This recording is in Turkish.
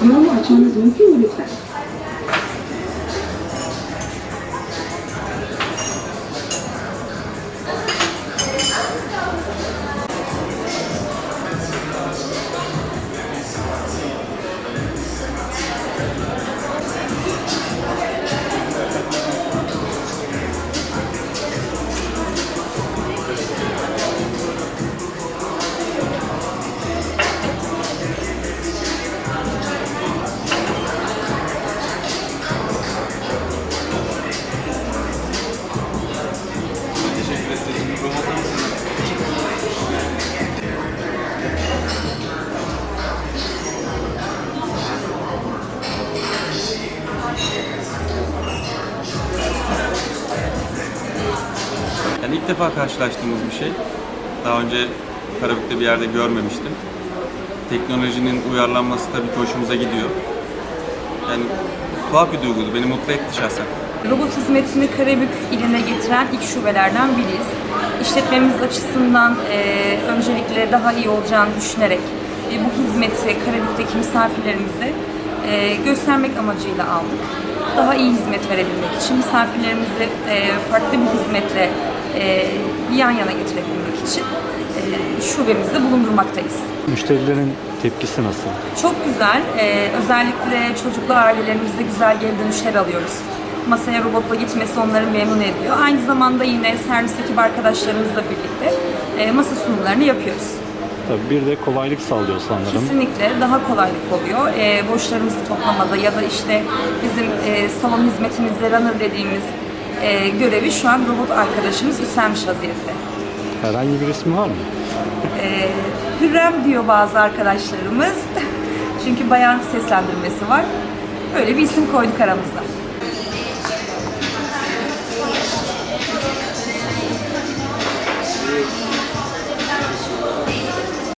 妈妈穿的这种旧的款式。Yani ilk defa karşılaştığımız bir şey. Daha önce Karabük'te bir yerde görmemiştim. Teknolojinin uyarlanması tabii ki hoşumuza gidiyor. Yani tuhaf bir duyguydu. Beni mutlu etti şahsen. Robot hizmetini Karabük iline getiren ilk şubelerden biriyiz. İşletmemiz açısından e, öncelikle daha iyi olacağını düşünerek e, bu hizmeti Karabük'teki misafirlerimize e, göstermek amacıyla aldık. Daha iyi hizmet verebilmek için misafirlerimizi e, farklı bir hizmetle e, yan yana getirebilmek için şubemizde bulundurmaktayız. Müşterilerin tepkisi nasıl? Çok güzel. Ee, özellikle çocuklu ailelerimizde güzel geri dönüşler alıyoruz. Masaya robotla gitmesi onları memnun ediyor. Aynı zamanda yine servisteki arkadaşlarımızla birlikte e, masa sunumlarını yapıyoruz. Tabii bir de kolaylık sağlıyor sanırım. Kesinlikle daha kolaylık oluyor. E, boşlarımızı toplamada ya da işte bizim e, salon hizmetimizde runner dediğimiz e, görevi şu an robot arkadaşımız üstlenmiş vaziyette. Herhangi bir ismi var mı? E, Hürrem diyor bazı arkadaşlarımız. Çünkü bayan seslendirmesi var. Öyle bir isim koyduk aramızda.